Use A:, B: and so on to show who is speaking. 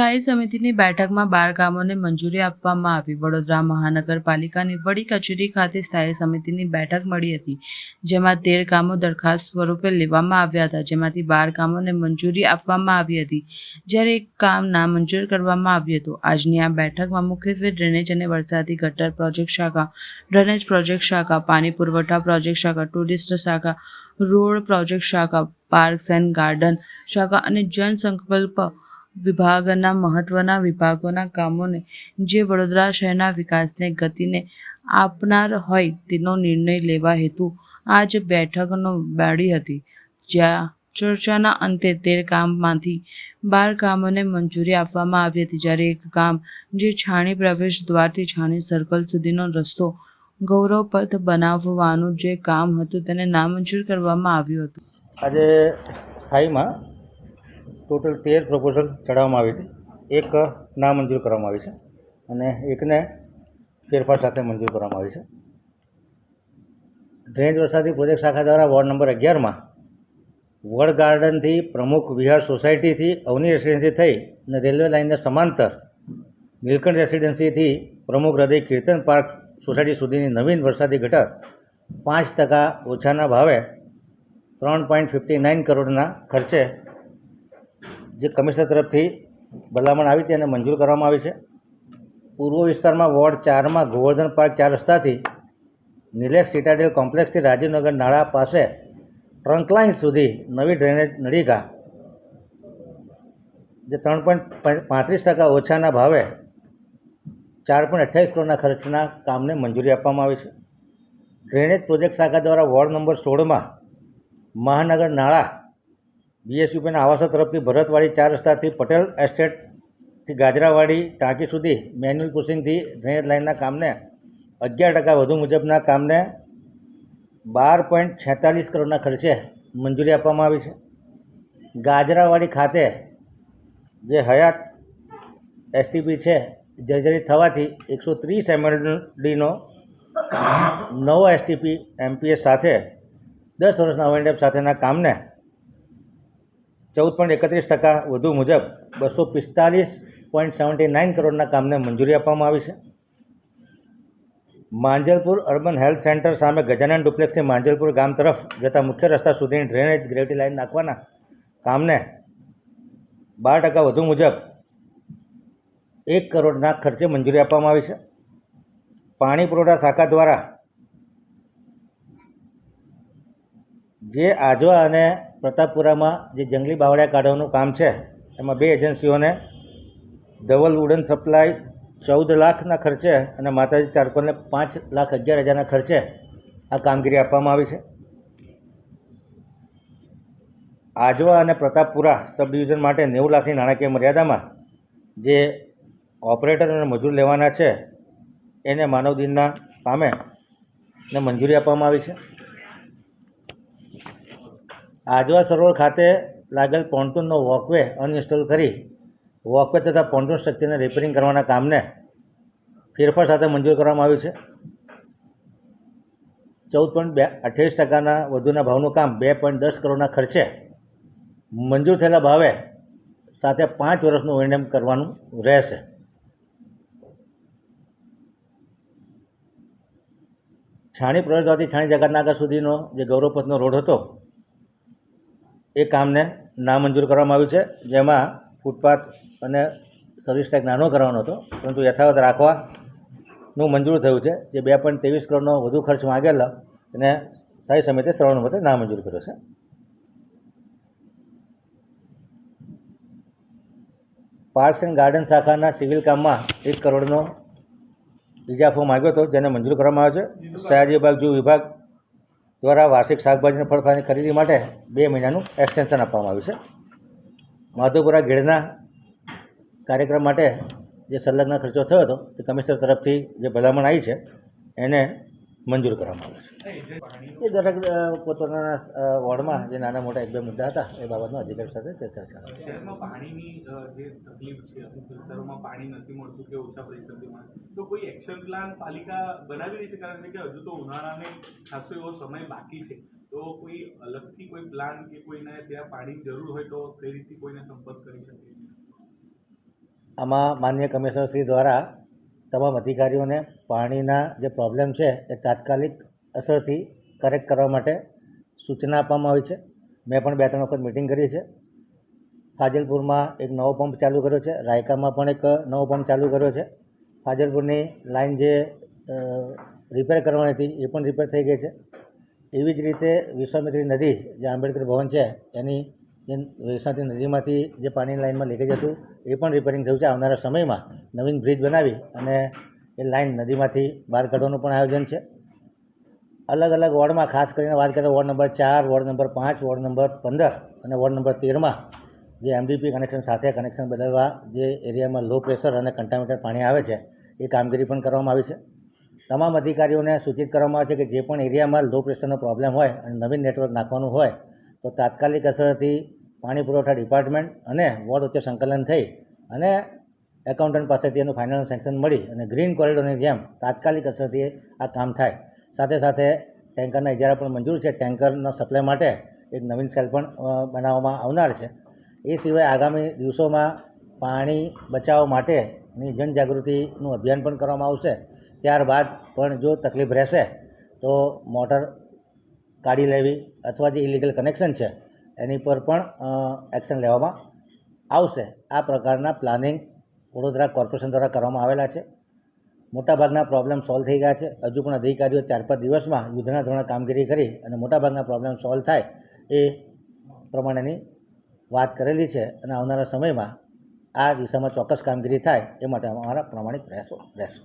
A: સ્થાયી સમિતિની બેઠકમાં બાર કામોને મંજૂરી આપવામાં આવી. વડોદરા મહાનગરપાલિકાની વડી કચેરી ખાતે સ્થાયી સમિતિની બેઠક મળી હતી, જેમાં તેર કામો દરખાસ્ત સ્વરૂપે લેવામાં આવ્યા હતા, જેમાંથી બાર કામોને મંજૂરી આપવામાં આવી હતી. જ્યારે એક કામ નામંજૂર કરવામાં આવ્યું હતું. આજની આ બેઠકમાં મુખ્યત્વે ડ્રેનેજ અને વરસાદી ગટર પ્રોજેક્ટ શાખા, ડ્રેનેજ પ્રોજેક્ટ શાખા, પાણી પુરવઠા પ્રોજેક્ટ શાખા, ટુરિસ્ટ શાખા, રોડ પ્રોજેક્ટ શાખા, પાર્ક્સ એન્ડ ગાર્ડન શાખા અને જનસંકલ્પ વિભાગના મહત્વના વિભાગોના કામોને જે વડોદરા શહેરના વિકાસને ગતિને આપનાર હોય તેનો નિર્ણય લેવા હેતુ આજ બેઠકનો બાળી હતી. જ્યાં ચર્ચાના અંતે તેર કામમાંથી બાર કામોને મંજૂરી આપવામાં આવી હતી. જ્યારે એક કામ જે છાણી પ્રવેશ દ્વારથી છાણી સર્કલ સુધીનો રસ્તો ગૌરવપથ બનાવવાનું જે કામ હતું તેને નામંજૂર કરવામાં આવ્યું હતું.
B: આજે સ્થાયીમાં ટોટલ તેર પ્રપોઝલ ચડાવવામાં આવી હતી. એક નામંજૂર કરવામાં આવી છે અને એકને ફેરફાર સાથે મંજૂર કરવામાં આવી છે. ડ્રેનેજ વરસાદી પ્રોજેક્ટ શાખા દ્વારા વોર્ડ નંબર અગિયારમાં વડ ગાર્ડનથી પ્રમુખ વિહાર સોસાયટીથી અવની રેસિડેન્સી થઈ અને રેલવે લાઇનને સમાંતર નીલકંઠ રેસિડેન્સીથી પ્રમુખ હૃદય કીર્તન પાર્ક સોસાયટી સુધીની નવીન વરસાદી ગટર પાંચ ટકા ઓછાના ભાવે ત્રણ પોઈન્ટ ફિફ્ટી નાઇન કરોડના ખર્ચે જે કમિશનર તરફથી ભલામણ આવી હતી એને મંજૂર કરવામાં આવી છે. પૂર્વ વિસ્તારમાં વોર્ડ ચારમાં ગોવર્ધન પાર્ક ચાર રસ્તાથી નિલેક્ષ સિટાડેલ કોમ્પ્લેક્સથી રાજીવનગર નાળા પાસે ટ્રંકલાઇન સુધી નવી ડ્રેનેજ નળીકા જે ત્રણ પોઈન્ટ પાંત્રીસ ટકા ઓછાના ભાવે ચાર પોઈન્ટ અઠ્યાવીસ કરોડના ખર્ચના કામને મંજૂરી આપવામાં આવી છે. ડ્રેનેજ પ્રોજેક્ટ શાખા દ્વારા વોર્ડ નંબર સોળમાં મહાનગર નાળા બીએસયુપીના આવાસો તરફથી ભરતવાડી ચાર રસ્તાથી પટેલ એસ્ટેટથી ગાજરાવાડી ટાંકી સુધી મેન્યુઅલ પુશિંગથી ડ્રેનેજ લાઇનના કામને અગિયાર ટકા વધુ મુજબના કામને બાર પોઈન્ટ છેતાલીસ કરોડના ખર્ચે મંજૂરી આપવામાં આવી છે. ગાજરાવાડી ખાતે જે હયાત એસટીપી છે, જર્જરિત થવાથી એકસો ત્રીસ એમએલડીનો નવો એસટીપી એમપીએસ સાથે દસ વર્ષના ઓવરડેપ સાથેના કામને ચૌદ પોઈન્ટ એકત્રીસ ટકા વધુ મુજબ બસો પિસ્તાલીસ પોઈન્ટ સેવન્ટી નાઇન કરોડના કામને મંજૂરી આપવામાં આવી છે. માંજલપુર અર્બન હેલ્થ સેન્ટર સામે ગજાનન ડુપ્લેક્સથી માંજલપુર ગામ તરફ જતા મુખ્ય રસ્તા સુધીની ડ્રેનેજ ગ્રેવિટી લાઇન નાખવાના કામને બાર ટકા વધુ મુજબ એક કરોડના ખર્ચે મંજૂરી આપવામાં આવી છે. પાણી પુરવઠા શાખા દ્વારા જે આજવા અને પ્રતાપપુરામાં જે જંગલી બાવળિયા કાઢવાનું કામ છે, એમાં બે એજન્સીઓને ધવલ વુડન સપ્લાય ચૌદ લાખના ખર્ચે અને માતાજી ચારકોલને પાંચ લાખ અગિયાર હજારના ખર્ચે આ કામગીરી આપવામાં આવી છે. આજવા અને પ્રતાપપુરા સબ ડિવિઝન માટે નેવું લાખની નાણાકીય મર્યાદામાં જે ઓપરેટર અને મજૂર લેવાના છે, એને માનવ દિનના પામે ને મંજૂરી આપવામાં આવી છે. આજવા સરોવર ખાતે લાગેલ પોન્ટૂનનો વોકવે અનઇન્સ્ટોલ કરી વોકવે તથા પોન્ટૂન સ્ટ્રક્ચરને રિપેરિંગ કરવાના કામને ફેરફાર સાથે મંજૂર કરવામાં આવ્યું છે. ચૌદ પોઈન્ટ બે, અઠ્યાવીસ ટકાના વધુના ભાવનું કામ બે પોઈન્ટ દસ કરોડના ખર્ચે મંજૂર થયેલા ભાવે સાથે પાંચ વર્ષનું ઓએનએમ કરવાનું રહેશે. છાણી પ્રવેશદ્વારથી છાણી જગતનાગર સુધીનો જે ગૌરવપથનો રોડ હતો એ કામને નામંજૂર કરવામાં આવ્યું છે જેમાં ફૂટપાથ અને સર્વિસ ટેક નાનો કરવાનો હતો પરંતુ યથાવત રાખવાનું મંજૂર થયું છે જે બે પોઈન્ટ ત્રેવીસ કરોડનો વધુ ખર્ચ માગેલો એને સ્થાયી સમિતિએ સર્વાનુમતે નામંજૂર કર્યો છે. પાર્ક્સ એન્ડ ગાર્ડન શાખાના સિવિલ કામમાં એક કરોડનો ઇજાફો માગ્યો હતો જેને મંજૂર કરવામાં આવ્યો છે. સયાજી વિભાગ જૂ વિભાગ દ્વારા વાર્ષિક શાકભાજી અને ખરીદી માટે બે મહિનાનું એક્સટેન્શન આપવામાં આવ્યું છે. માધવપુરા ગેડના કાર્યક્રમ માટે જે સંલગ્ન ખર્ચો થયો હતો, તે કમિશનર તરફથી જે ભલામણ આવી છે, એને મંજૂર કરવામાં આવે છે. એ દરેક પોતાના વોર્ડમાં જે નાના મોટા એક બે મુદ્દા હતા એ બાબતનો અધિકારી સાથે ચર્ચા ચાલે
C: શહેરમાં પાણીની જે તકલીફ છે અમુક વિસ્તારોમાં પાણી નથી મળતું કે ઓછા પરિસ્થિતિમાં. તો કોઈ એક્શન પ્લાન પાલિકા બનાવી રહી છે? કારણ કે હજુ તો ઉનાળાને ખાસો એવો સમય બાકી છે. તો કોઈ અલગથી કોઈ પ્લાન કે કોઈને ત્યાં પાણીની જરૂર હોય તો કઈ રીતે કોઈને સંપર્ક કરી શકે?
B: આમાં માન્ય કમિશનરશ્રી દ્વારા તમામ અધિકારીઓને પાણીના જે પ્રોબ્લેમ છે એ તાત્કાલિક અસરથી કરેક્ટ કરવા માટે સૂચના આપવામાં આવી છે. મેં પણ બે ત્રણ વખત મિટિંગ કરી છે. ફાજલપુરમાં એક નવો પંપ ચાલુ કર્યો છે. રાયકામાં પણ એક નવો પંપ ચાલુ કર્યો છે. ફાજલપુરની લાઈન જે રિપેર કરવાની હતી એ પણ રિપેર થઈ ગઈ છે. એવી જ રીતે વિશ્વામિત્રી નદી જે આંબેડકર ભવન છે એની જે વિશ્વામિત્રી નદીમાંથી જે પાણીની લાઇનમાં લીકેજ હતું, એ પણ રિપેરિંગ થયું છે. આવનારા સમયમાં નવીન બ્રિજ બનાવી અને એ લાઇન નદીમાંથી બહાર કાઢવાનું પણ આયોજન છે. અલગ અલગ વોર્ડમાં ખાસ કરીને વાત કરીએ વોર્ડ નંબર ચાર, વોર્ડ નંબર પાંચ, વોર્ડ નંબર પંદર અને વોર્ડ નંબર તેરમાં જે એમડીપી કનેક્શન સાથે કનેક્શન બદલવા જે એરિયામાં લો પ્રેશર અને કન્ટામિનેટેડ પાણી આવે છે, એ કામગીરી પણ કરવામાં આવી છે. તમામ અધિકારીઓને સૂચિત કરવામાં આવે છે કે જે પણ એરિયામાં લો પ્રેશરનો પ્રોબ્લેમ હોય અને નવીન નેટવર્ક નાખવાનું હોય, તો તાત્કાલિક અસરથી પાણી પુરવઠા ડિપાર્ટમેન્ટ અને વોર્ડ વચ્ચે સંકલન થઈ અને એકાઉન્ટન્ટ પાસેથી એનું ફાઇનલ સેન્કશન મળી અને ગ્રીન કોરિડોરની જેમ તાત્કાલિક અસરથી આ કામ થાય. સાથે સાથે ટેન્કરના ઇજારા પણ મંજૂર છે. ટેન્કરના સપ્લાય માટે એક નવીન સેલ પણ બનાવવામાં આવનાર છે. એ સિવાય આગામી દિવસોમાં પાણી બચાવ માટેની જનજાગૃતિનું અભિયાન પણ કરવામાં આવશે. ત્યારબાદ પણ જો તકલીફ રહેશે, તો મોટર કાઢી લેવી અથવા જે ઇલીગલ કનેક્શન છે એની પર પણ એક્શન લેવામાં આવશે. આ પ્રકારના પ્લાનિંગ વડોદરા કોર્પોરેશન દ્વારા કરવામાં આવેલા છે. મોટાભાગના પ્રોબ્લેમ સોલ્વ થઈ ગયા છે. હજુ પણ અધિકારીઓ ચાર પાંચ દિવસમાં યુદ્ધના ધોરણે કામગીરી કરી અને મોટાભાગના પ્રોબ્લેમ સોલ્વ થાય એ પ્રમાણેની વાત કરેલી છે અને આવનારા સમયમાં આ દિશામાં ચોક્કસ કામગીરી થાય એ માટે અમારા પ્રમાણિક પ્રયાસો રહેશે.